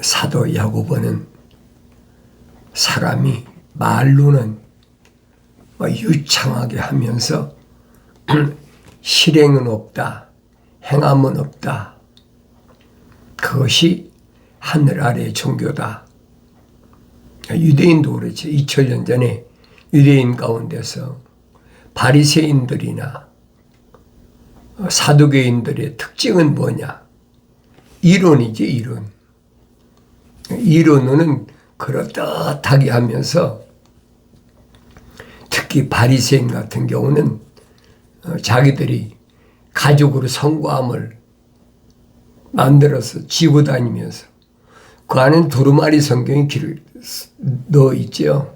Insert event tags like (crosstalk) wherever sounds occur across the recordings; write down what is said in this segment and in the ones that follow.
사도 야고보는 사람이 말로는 뭐 유창하게 하면서 (clears throat) 실행은 없다, 행함은 없다. 그것이 하늘 아래의 종교다. 유대인도 그렇죠. 2000년 전에 유대인 가운데서 바리새인들이나 사두개인들의 특징은 뭐냐? 이론이지 이론. 이론은 그렇듯하게 하면서 특히 바리새인 같은 경우는 어, 자기들이 가족으로 성과함을 만들어서 지고 다니면서 그 안에 두루마리 성경이 길 넣어 있죠.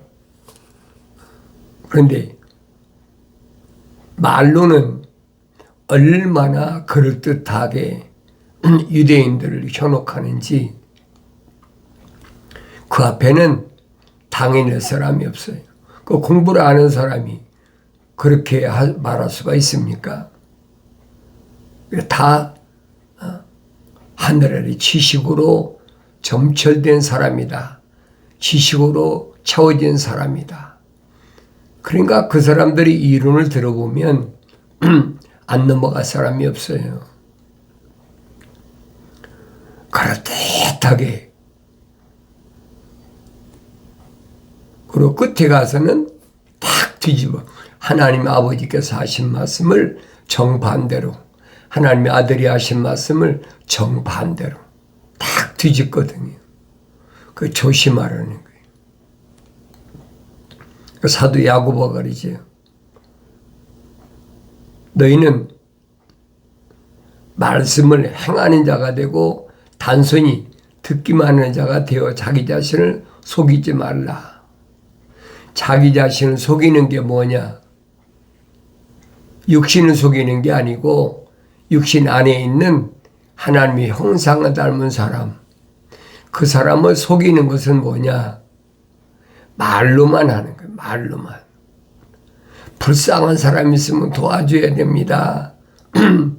그런데 말로는 얼마나 그럴듯하게 (clears throat) 유대인들을 현혹하는지 그 앞에는 당해낼 사람이 없어요. 그 공부를 아는 사람이 그렇게 말할 수가 있습니까? 다 어, 하늘 아래 지식으로 점철된 사람이다. 지식으로 채워진 사람이다. 그러니까 그 사람들이 이론을 들어보면 (clears throat) 안 넘어갈 사람이 없어요. 그럴듯하게 그리고 끝에 가서는 탁 뒤집어 하나님 아버지께서 하신 말씀을 정반대로 하나님의 아들이 하신 말씀을 정반대로 딱 뒤집거든요. 그 조심하라는 거예요. 그 사도 야고보가 그러지요. 너희는 말씀을 행하는 자가 되고 단순히 듣기만 하는 자가 되어 자기 자신을 속이지 말라. 자기 자신을 속이는 게 뭐냐? 육신을 속이는 게 아니고 육신 안에 있는 하나님의 형상을 닮은 사람. 그 사람을 속이는 것은 뭐냐? 말로만 하는 거예요. 말로만. 불쌍한 사람 있으면 도와줘야 됩니다. (clears throat)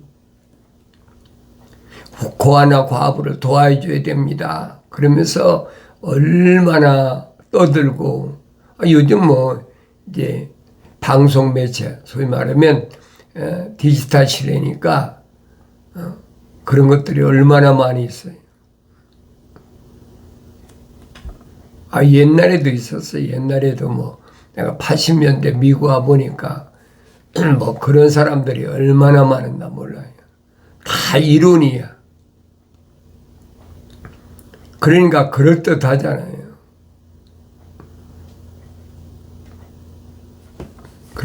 고아나 과부를 도와줘야 됩니다. 그러면서 얼마나 떠들고 요즘 뭐 이제 방송 매체 소위 말하면 디지털 시대니까 어, 그런 것들이 얼마나 많이 있어요. 아 옛날에도 있었어요. 옛날에도 뭐 내가 80년대 미국 와 보니까 (clears throat) 뭐 그런 사람들이 얼마나 많은가 몰라요. 다 이론이야. 그러니까 그럴듯하잖아요.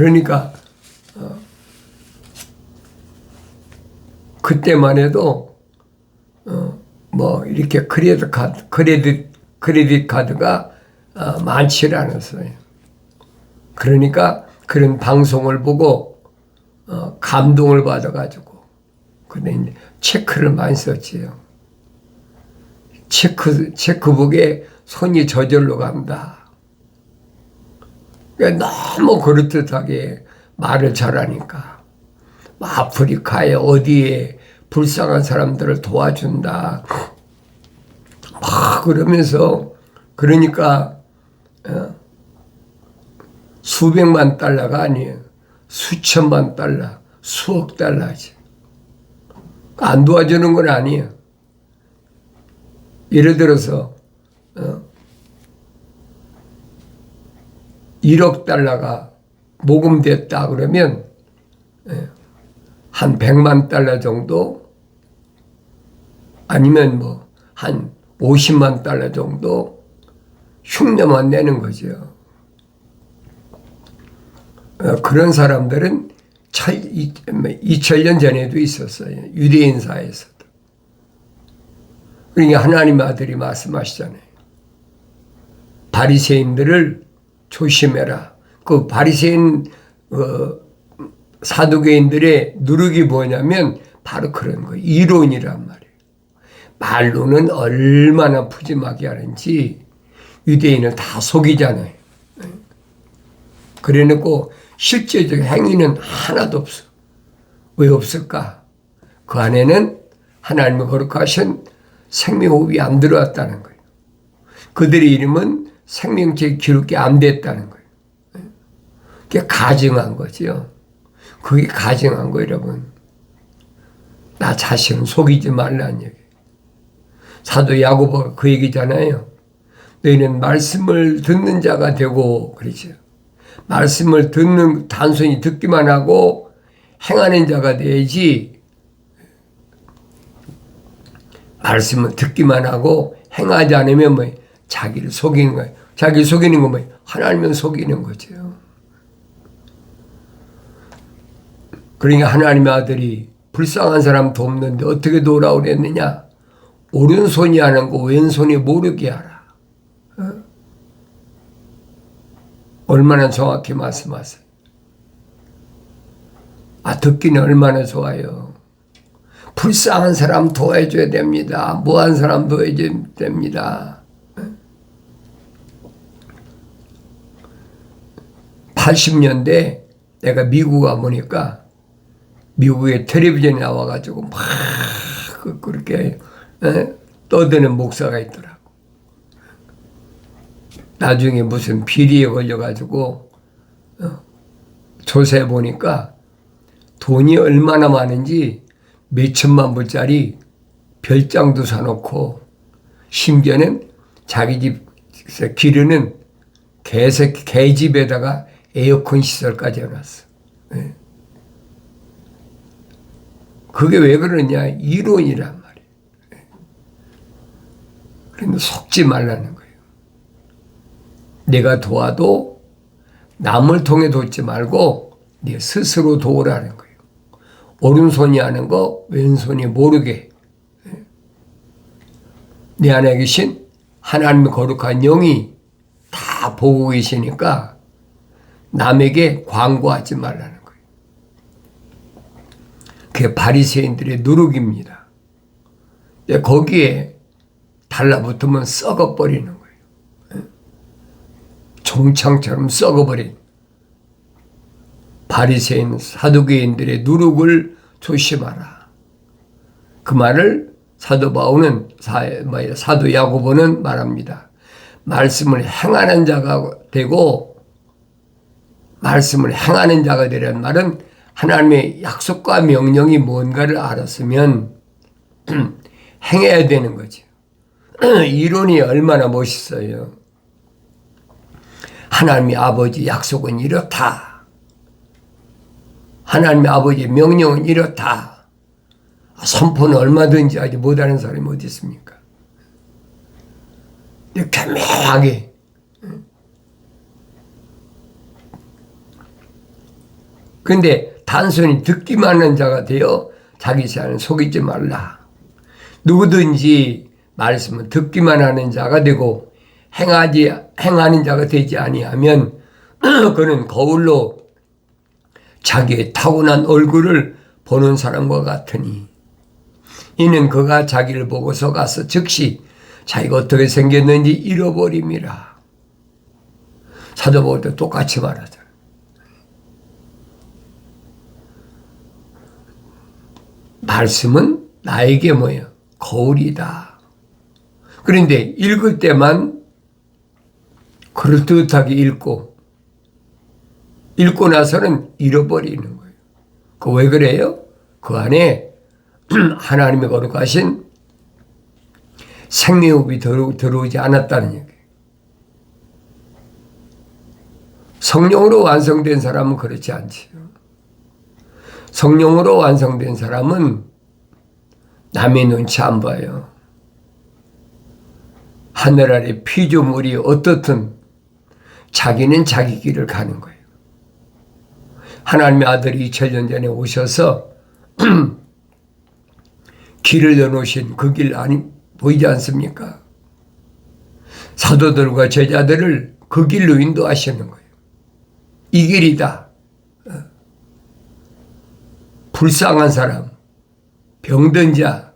그러니까 어, 그때만 해도 어, 뭐 이렇게 크레딧 카드 크레딧 크레딧 카드가 어, 많지 않았어요. 그러니까 그런 방송을 보고 어, 감동을 받아가지고 근데 이제 체크를 많이 썼지요. 체크 체크북에 손이 저절로 간다. 너무 그럴듯하게 말을 잘하니까 아프리카에 어디에 불쌍한 사람들을 도와준다. 막 그러면서 그러니까 어, 수백만 달러가 아니에요. 수천만 달러, 수억 달러지. 안 도와주는 건 아니에요. 예를 들어서 어, 1억 달러가 모금됐다 그러면 예, 한 100만 달러 정도 아니면 뭐 한 50만 달러 정도 흉내만 내는 거죠. 어, 그런 사람들은 2000년 전에도 있었어요. 유대인 사회에서도. 그러니까 하나님 아들이 말씀하시잖아요. 바리새인들을 조심해라. 그 바리새인 어, 사두개인들의 누룩이 뭐냐면 바로 그런 거예요. 이론이란 말이에요. 말로는 얼마나 푸짐하게 하는지 유대인은 다 속이잖아요. 그래놓고 실제적 행위는 하나도 없어. 왜 없을까? 그 안에는 하나님의 거룩하신 생명호흡이 안 들어왔다는 거예요. 그들의 이름은 생명체 기록이 안 됐다는 거예요. 그게 가증한 거지요. 그게 가증한 거 여러분. 나 자신은 속이지 말라는 얘기. 사도 야고보가 그 얘기잖아요. 너희는 말씀을 듣는 자가 되고 그러죠. 말씀을 듣는 단순히 듣기만 하고 행하는 자가 돼야지 말씀을 듣기만 하고 행하지 않으면 뭐 자기를 속이는 거예요. 자기 속이는 거뭐 하나님을 속이는 거죠. 그러니까 하나님의 아들이 불쌍한 사람 돕는데 어떻게 그랬느냐? 오른손이 하는 거 왼손이 모르게 하라. 어? 얼마나 정확히 말씀하세요. 아, 듣기는 얼마나 좋아요. 불쌍한 사람 도와줘야 됩니다. 무한 사람 도와줘야 됩니다. 80년대 내가 미국 가 보니까 미국의 텔레비전에 나와가지고 막 그- 그렇게 에? 떠드는 목사가 있더라고. 나중에 무슨 비리에 걸려가지고 어, 조사해 보니까 돈이 얼마나 많은지 몇 천만 불짜리 별장도 사놓고 심지어는 자기 집 기르는 개새 개집에다가 에어컨 시설까지 해놨어. 예. 그게 왜 그러냐 이론이란 말이에요. 예. 그런데 속지 말라는 거예요. 내가 도와도 남을 통해 돕지 말고 네 스스로 도우라는 거예요. 오른손이 하는 거 왼손이 모르게 예. 내 안에 계신 하나님의 거룩한 영이 다 보고 계시니까 남에게 광고하지 말라는 거예요. 그게 바리새인들의 누룩입니다. 거기에 달라붙으면 썩어버리는 거예요. 종창처럼 썩어버린 바리새인 사두개인들의 누룩을 조심하라. 그 말을 사도 바울은 사도 야고보는 말합니다. 말씀을 행하는 자가 되고 말씀을 행하는 자가 되라는 말은 하나님의 약속과 명령이 뭔가를 알았으면 (clears throat) 행해야 되는 거죠. (clears throat) 이론이 얼마나 멋있어요. 하나님의 아버지 약속은 이렇다. 하나님의 아버지의 명령은 이렇다. 선포는 얼마든지 하지 못하는 사람이 어디 있습니까? 교묘하게 근데 단순히 듣기만 하는 자가 되어 자기 자신을 속이지 말라. 누구든지 말씀은 듣기만 하는 자가 되고 행하지 행하는 자가 되지 아니하면 (clears throat) 그는 거울로 자기의 타고난 얼굴을 보는 사람과 같으니 이는 그가 자기를 보고서 가서 즉시 자기가 어떻게 생겼는지 잃어버림이라. 사도 바울도 똑같이 말하잖 말씀은 나에게 뭐예요? 거울이다. 그런데 읽을 때만 그럴듯하게 읽고 읽고 나서는 잃어버리는 거예요. 그 왜 그래요? 그 안에 (clears throat) 하나님의 거룩하신 생명흡이 들어오지 않았다는 얘기예요. 성령으로 완성된 사람은 그렇지 않지요. 성령으로 완성된 사람은 남의 눈치 안 봐요. 하늘 아래 피조물이 어떻든 자기는 자기 길을 가는 거예요. 하나님의 아들이 2000년 전에 오셔서 (clears throat) 길을 여놓으신 그 길 아니 보이지 않습니까? 사도들과 제자들을 그 길로 인도하시는 거예요. 이 길이다. 어. 불쌍한 사람, 병든 자,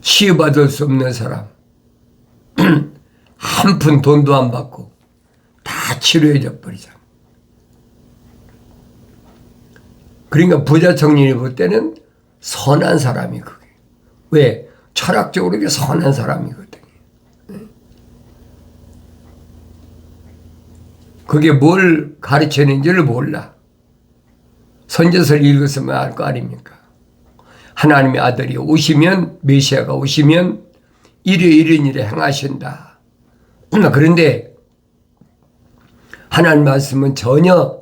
치유받을 수 없는 사람, (clears throat) 한 푼 돈도 안 받고 다 치료해줘 버리잖아. 그러니까 부자 청년이 볼 때는 선한 사람이 그게. 왜? 철학적으로 이게 선한 사람이거든요. 그게 뭘 가르치는지를 몰라. 선제서를 읽었으면 알 거 아닙니까? 하나님의 아들이 오시면, 메시아가 오시면, 이래 이런 일에 행하신다. (clears throat) 그런데, 하나님 말씀은 전혀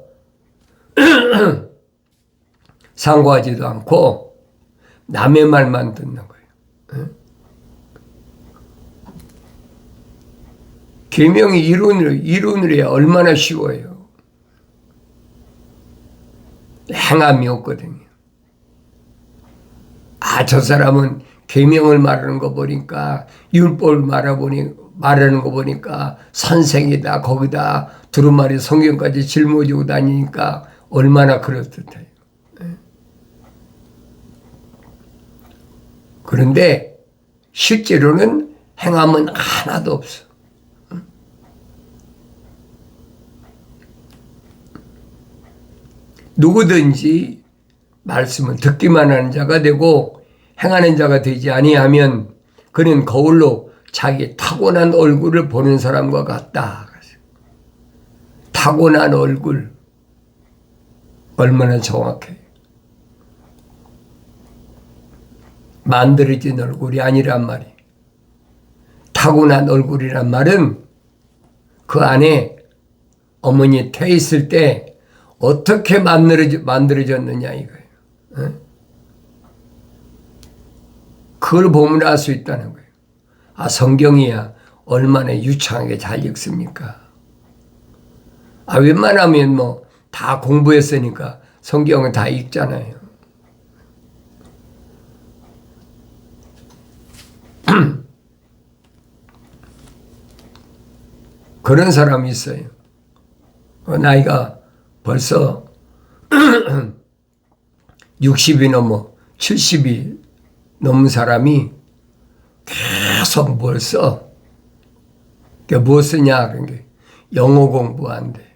(clears throat) 상고하지도 않고, 남의 말만 듣는 거예요. 계명이 이론으로 이론으로 해야 얼마나 쉬워요. 행함이 없거든요. 아, 저 사람은 계명을 말하는 거 보니까 율법을 말하보니 말하는 거 보니까 선생이다 거기다 두루마리 성경까지 짊어지고 다니니까 얼마나 그렇듯해요. 그런데 실제로는 행함은 하나도 없어. 누구든지 말씀을 듣기만 하는 자가 되고 행하는 자가 되지 아니하면 그는 거울로 자기 타고난 얼굴을 보는 사람과 같다. 타고난 얼굴 얼마나 정확해. 만들어진 얼굴이 아니란 말이. 타고난 얼굴이란 말은 그 안에 어머니 태 있을 때 어떻게 만들어졌느냐 이거예요. 어? 그걸 보면 알 수 있다는 거예요. 아, 성경이야. 얼마나 유창하게 잘 읽습니까? 아, 웬만하면 뭐 다 공부했으니까 성경은 다 읽잖아요. (clears throat) 그런 사람이 있어요. 어, 나이가 벌써 (clears throat) 60이 넘어 70이 넘은 사람이 계속 뭘 써. 그게 뭐 쓰냐? 그게 영어 공부한대.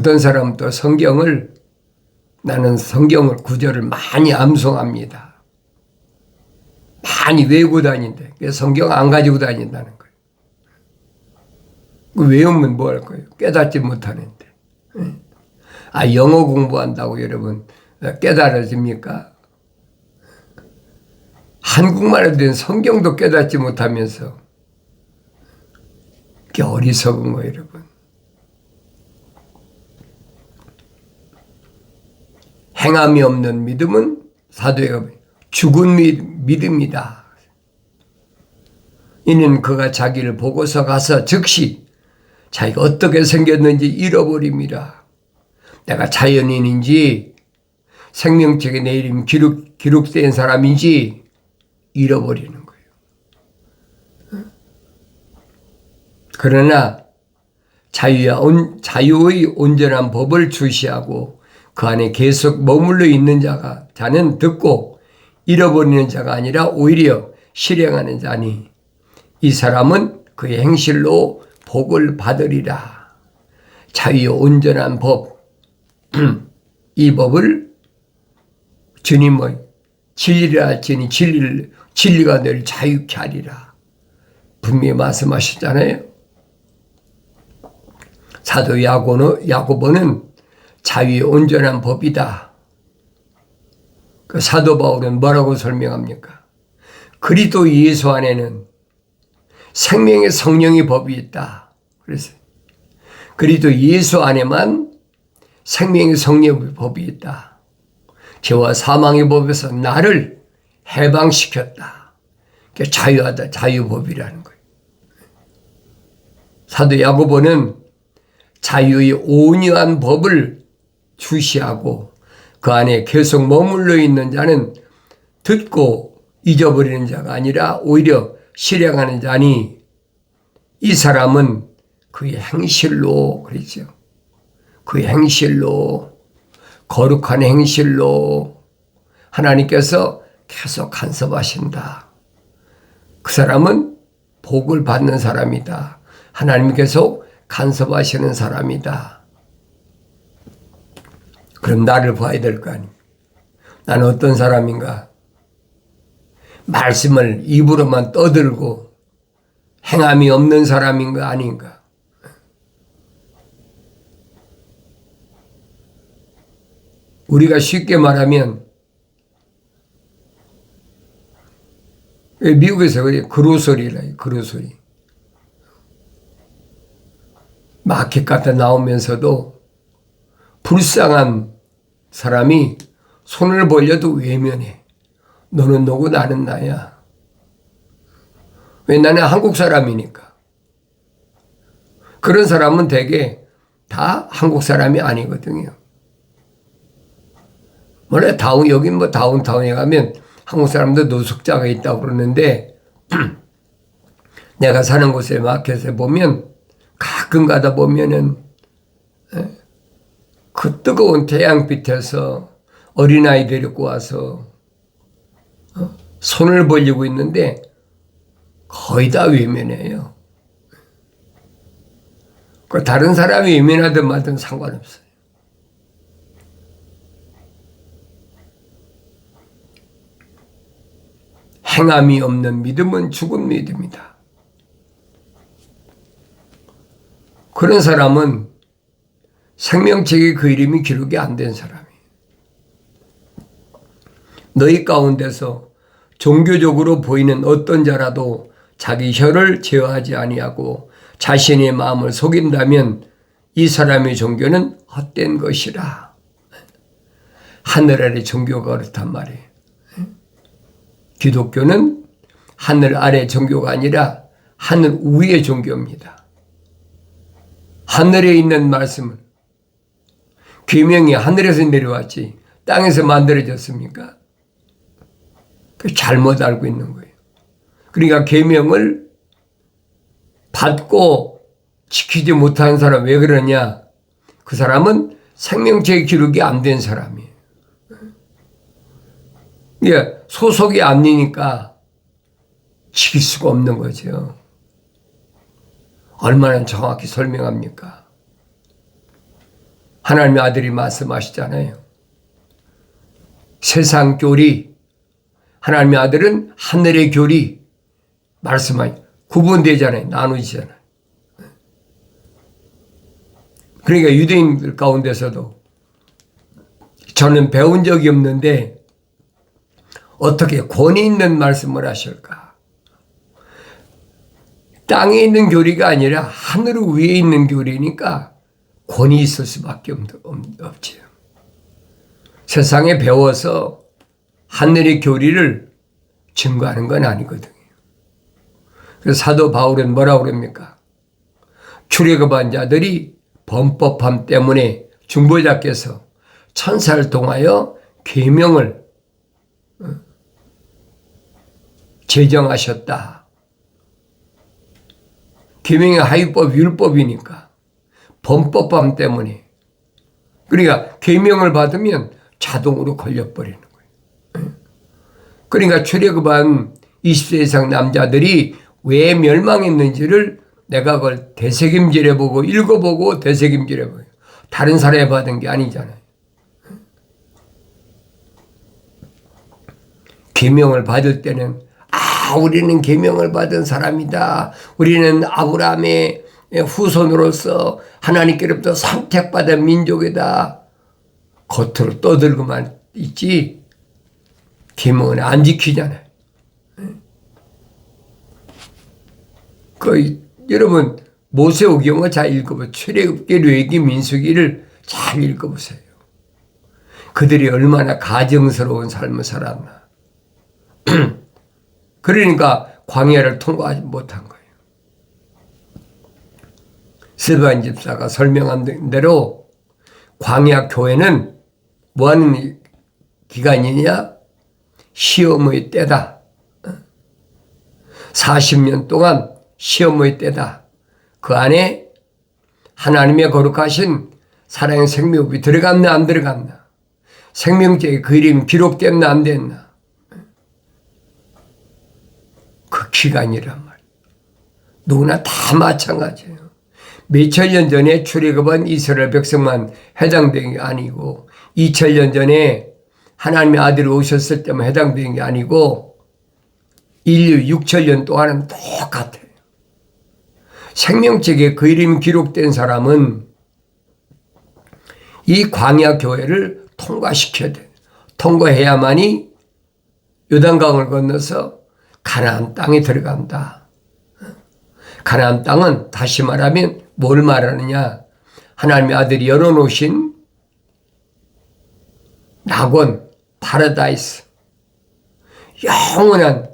어떤 사람은 또 성경을 나는 성경을 구절을 많이 암송합니다. 많이 외우고 다닌대. 성경 안 가지고 다닌다는 거예요. 그 외우면 뭐 할 거예요? 깨닫지 못하는데. 예. 아, 영어 공부한다고 여러분 깨달아집니까? 한국말에 된 성경도 깨닫지 못하면서 그게 어리석은 거예요, 여러분. 행함이 없는 믿음은 사도가 죽은 믿음이다. 이는 그가 자기를 보고서 가서 즉시 자기가 어떻게 생겼는지 잃어버립니다. 내가 자연인인지 생명책에 내 이름 기록, 기록된 사람인지 잃어버리는 거예요. 그러나 자유야, 자유의 온전한 법을 주시하고 그 안에 계속 머물러 있는 자가 자는 듣고 잃어버리는 자가 아니라 오히려 실행하는 자니 이 사람은 그의 행실로 복을 받으리라. 자유의 온전한 법, (clears throat) 이 법을 주님의 진리라 할지니 진리를, 진리가 늘 자유케 하리라. 분명히 말씀하셨잖아요. 사도 야고는, 야고보는 자유의 온전한 법이다. 그 사도 바울은 뭐라고 설명합니까? 그리도 예수 안에는 생명의 성령의 법이 있다. 그래서 그리도 예수 안에만 생명의 성령의 법이 있다. 죄와 사망의 법에서 나를 해방시켰다. 자유하다, 자유법이라는 거예요. 사도 야고보는 자유의 온유한 법을 주시하고 그 안에 계속 머물러 있는 자는 듣고 잊어버리는 자가 아니라 오히려 실행하는 자니 이 사람은 그의 행실로 그러죠. 그의 행실로 거룩한 행실로 하나님께서 계속 간섭하신다. 그 사람은 복을 받는 사람이다. 하나님께서 간섭하시는 사람이다. 그럼 나를 봐야 될 거 아닙니까? 나는 어떤 사람인가? 말씀을 입으로만 떠들고 행함이 없는 사람인가 아닌가? 우리가 쉽게 말하면 미국에서 그래 그로소리라 그로소리 마켓 갔다 나오면서도 불쌍한 사람이 손을 벌려도 외면해. 너는 너고 나는 나야. 왜 나는 한국 사람이니까. 그런 사람은 대개 다 한국 사람이 아니거든요. 원래 다운, 여긴 뭐 다운타운에 가면 한국 사람도 노숙자가 있다고 그러는데 (clears throat) 내가 사는 곳에 마켓에 보면 가끔 가다 보면은 그 뜨거운 태양빛에서 어린아이 데리고 와서 어, 손을 벌리고 있는데 거의 다 외면해요. 그 다른 사람이 외면하든 말든 상관없어요. 행함이 없는 믿음은 죽은 믿음이다. 그런 사람은 생명책의 그 이름이 기록이 안 된 사람이에요. 너희 가운데서 종교적으로 보이는 어떤 자라도 자기 혀를 제어하지 아니하고 자신의 마음을 속인다면 이 사람의 종교는 헛된 것이라. 하늘 아래 종교가 그렇단 말이에요. 기독교는 하늘 아래 종교가 아니라 하늘 위의 종교입니다. 하늘에 있는 말씀을 계명이 하늘에서 내려왔지 땅에서 만들어졌습니까? 그 잘못 알고 있는 거예요. 그러니까 계명을 받고 지키지 못한 사람 왜 그러냐? 그 사람은 생명체 기록이 안 된 사람이에요. 이게 소속이 아니니까 지킬 수가 없는 거죠. 얼마나 정확히 설명합니까? 하나님의 아들이 말씀하시잖아요. 세상 교리, 하나님의 아들은 하늘의 교리, 말씀하니 구분되잖아요. 나누지잖아요. 그러니까 유대인들 가운데서도 저는 배운 적이 없는데 어떻게 권위 있는 말씀을 하실까? 땅에 있는 교리가 아니라 하늘 위에 있는 교리니까 권위 있을 수밖에 없지요. 세상에 배워서 하늘의 교리를 증거하는 건 아니거든요. 그래서 사도 바울은 뭐라고 그럽니까? 출애굽한 자들이 범법함 때문에 중보자께서 천사를 통하여 계명을 어, 제정하셨다. 계명의 하위법 율법이니까 범법함 때문에 그러니까 계명을 받으면 자동으로 걸려버리는 거예요. 그러니까 출애굽한 20세 이상 남자들이 왜 멸망했는지를 내가 그걸 대책임질해 보고 읽어보고 대책임질해 보고 다른 사람이 받은 게 아니잖아요. 계명을 받을 때는 아 우리는 계명을 받은 사람이다. 우리는 아브라함의 후손으로서 하나님께로부터 선택받은 민족이다. 겉으로 떠들고만 있지 계명은 안 지키잖아요. 그 여러분 모세오경을 잘 읽어보세요. 출애굽기, 레기, 민수기를 잘 읽어보세요. 그들이 얼마나 가정스러운 삶을 살았나. (clears throat) 그러니까 광야를 통과하지 못한 거예요. 스반 집사가 설명한 대로 광야 교회는 뭐 하는 기간이냐? 시험의 때다. 40년 동안 시험의 때다. 그 안에 하나님의 거룩하신 사랑의 생명이 들어갔나 안 들어갔나? 생명체의 그 이름이 기록됐나 안 됐나? 그 기간이란 말이에요. 누구나 다 마찬가지예요. 몇천 년 전에 출애굽한 이스라엘 백성만 해당된 게 아니고 2000년 전에 하나님의 아들이 오셨을 때만 해당된 게 아니고 인류 6천년 동안은 똑같아요. 생명책에 그 이름이 기록된 사람은 이 광야 교회를 통과시켜야 돼. 통과해야만이 요단강을 건너서 가나안 땅에 들어간다. 가나안 땅은 다시 말하면 뭘 말하느냐? 하나님의 아들이 열어놓으신 낙원, 파라다이스, 영원한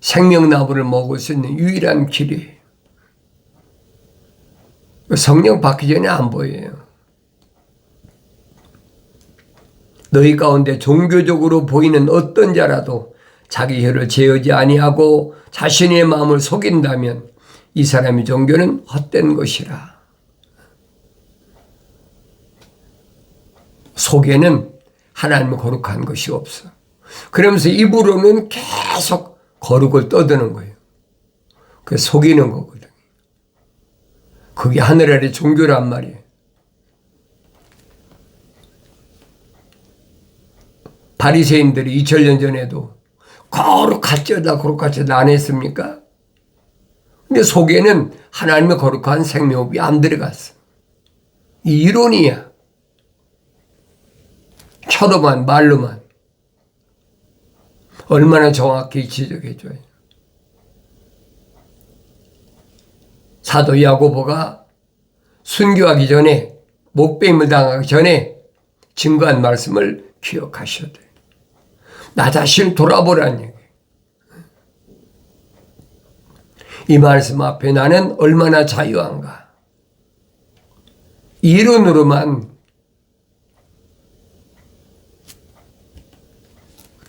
생명나무를 먹을 수 있는 유일한 길이에요. 성령 받기 전에 안 보여요. 너희 가운데 종교적으로 보이는 어떤 자라도 자기 혀를 제어지 아니하고 자신의 마음을 속인다면 이 사람의 종교는 헛된 것이라. 속에는 하나님의 거룩한 것이 없어. 그러면서 입으로는 계속 거룩을 떠드는 거예요. 그 속이는 거거든. 그게 하늘 아래 종교란 말이에요. 바리새인들이 2000년 전에도 거룩할지어다 거룩할지어다 안 했습니까? 근데 속에는 하나님의 거룩한 생명이 안 들어갔어. 이 이론이야. 혀로만 말로만 얼마나 정확히 지적해줘요. 사도 야고보가 순교하기 전에 목배임을 당하기 전에 증거한 말씀을 기억하셔야 돼요. 나 자신을 돌아보라는 얘기. 이 말씀 앞에 나는 얼마나 자유한가. 이론으로만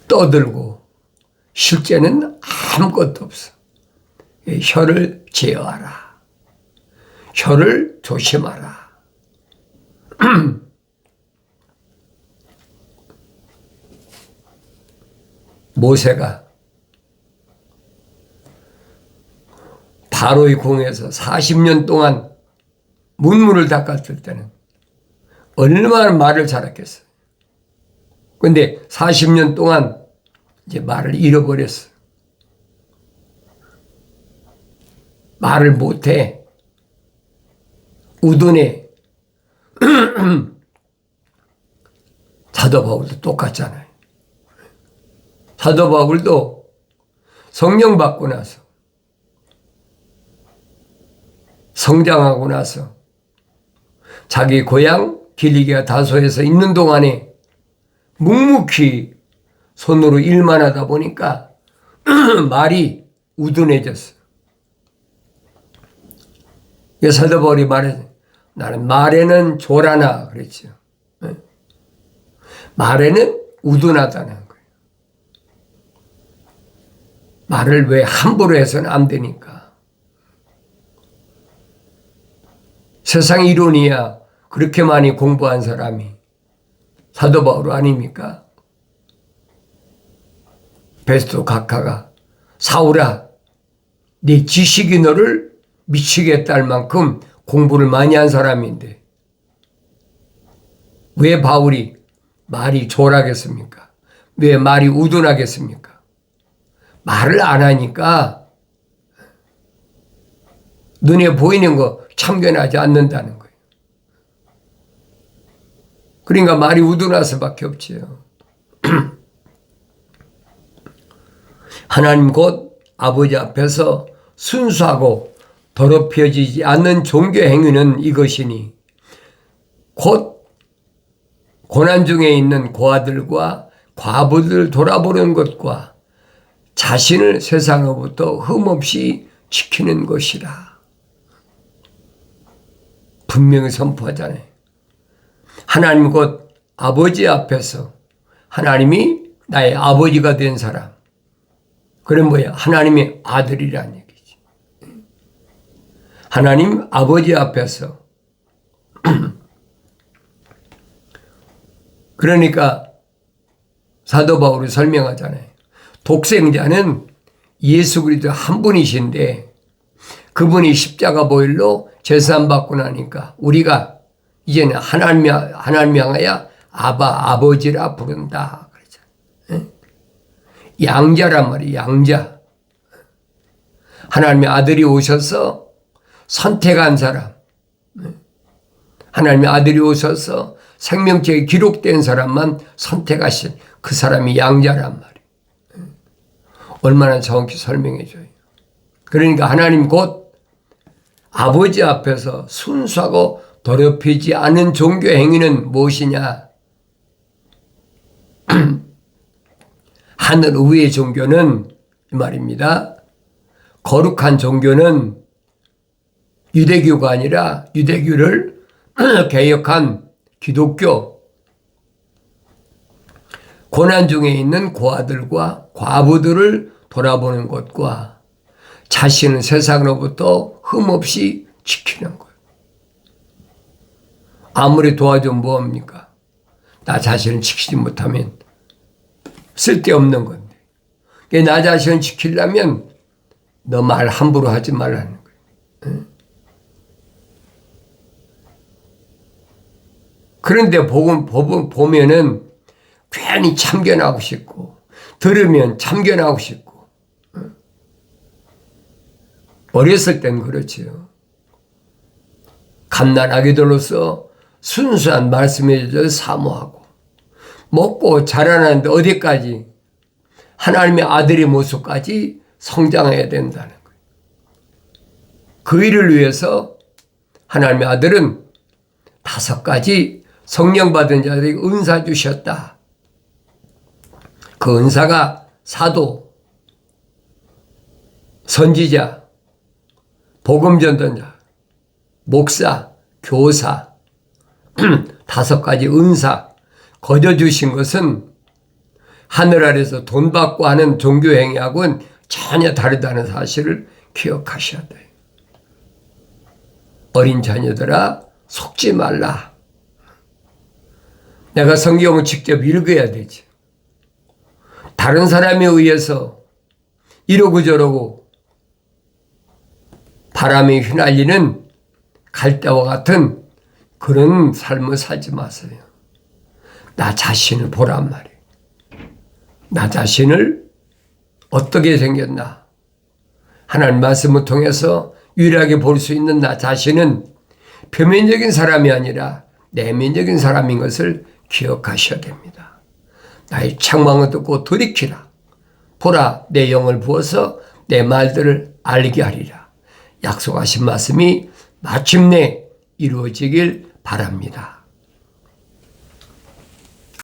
떠들고 실제는 아무것도 없어. 혀를 제어하라. 혀를 조심하라. (clears throat) 모세가 바로의 궁에서 40년 동안 문물을 닦았을 때는 얼마나 말을 잘했겠어요. 근데 40년 동안 이제 말을 잃어버렸어. 말을 못해. 우둔해. (clears throat) 사도 바울도 똑같잖아요. 사도 바울도 성령 받고 나서 성장하고 나서 자기 고향 길리기아 다소에서 있는 동안에 묵묵히 손으로 일만 하다 보니까 (clears throat) 말이 우둔해졌어. 바울이 말해 나는 말에는 조라나 그랬죠. 말에는 우둔하다는 거예요. 말을 왜 함부로 해서는 안 되니까. 세상 이론이야 그렇게 많이 공부한 사람이 사도 바울 아닙니까? 베스토 각하가 사울아 네 지식이 너를 미치겠다 할 만큼 공부를 많이 한 사람인데 왜 바울이 말이 조라겠습니까? 왜 말이 우둔하겠습니까? 말을 안 하니까 눈에 보이는 거 참견하지 않는다는 거예요. 그러니까 말이 우둔할 수밖에 없지요. (clears throat) 하나님 곧 아버지 앞에서 순수하고 더럽혀지지 않는 종교 행위는 이것이니 곧 고난 중에 있는 고아들과 과부들 돌아보는 것과 자신을 세상으로부터 흠없이 지키는 것이라. 분명히 선포하잖아요. 하나님 곧 아버지 앞에서 하나님이 나의 아버지가 된 사람. 그럼 뭐야? 하나님의 아들이란 얘기지. 하나님 아버지 앞에서 (clears throat) 그러니까 사도 바울이 설명하잖아요. 독생자는 예수 그리스도 한 분이신데 그분이 십자가 보일로 재산 받고 나니까 우리가 이제는 하나님 하나님 향하여 아바 아버지라 부른다 그러잖아요. 예? 양자란 말이에요. 양자. 하나님의 아들이 오셔서 선택한 사람. 예? 하나님의 아들이 오셔서 생명책에 기록된 사람만 선택하신 그 사람이 양자란 말이에요. 예? 얼마나 정확히 설명해 줘요. 그러니까 하나님 곧 아버지 앞에서 순수하고 더럽히지 않은 종교 행위는 무엇이냐? (clears throat) 하늘 의의 종교는 이 말입니다. 거룩한 종교는 유대교가 아니라 유대교를 (clears throat) 개혁한 기독교 고난 중에 있는 고아들과 과부들을 돌아보는 것과 자신은 세상으로부터 흠없이 지키는 거예요. 아무리 도와주면 뭐합니까? 나 자신을 지키지 못하면 쓸데없는 건데. 나 자신을 지키려면 너 말 함부로 하지 말라는 거예요. 그런데 복음 보면은 괜히 참견하고 싶고, 들으면 참견하고 싶고, 어렸을 땐 그렇지요. 갓난 아기들로서 순수한 말씀에 저 사모하고, 먹고 자라나는데 어디까지 하나님의 아들의 모습까지 성장해야 된다는 거예요. 그 일을 위해서 하나님의 아들은 다섯 가지 성령 받은 자들에게 은사 주셨다. 그 은사가 사도, 선지자, 복음 전도자, 목사, 교사, (clears throat) 다섯 가지 은사 거저 주신 것은 하늘 아래서 돈 받고 하는 종교 행위하고는 전혀 다르다는 사실을 기억하셔야 돼요. 어린 자녀들아 속지 말라. 내가 성경을 직접 읽어야 되지. 다른 사람에 의해서 이러고 저러고 바람에 휘날리는 갈대와 같은 그런 삶을 살지 마세요. 나 자신을 보란 말이에요. 나 자신을 어떻게 생겼나. 하나님 말씀을 통해서 유일하게 볼 수 있는 나 자신은 표면적인 사람이 아니라 내면적인 사람인 것을 기억하셔야 됩니다. 나의 책망을 듣고 돌이키라. 보라, 내 영을 부어서 내 말들을 알게 하리라. 약속하신 말씀이 마침내 이루어지길 바랍니다.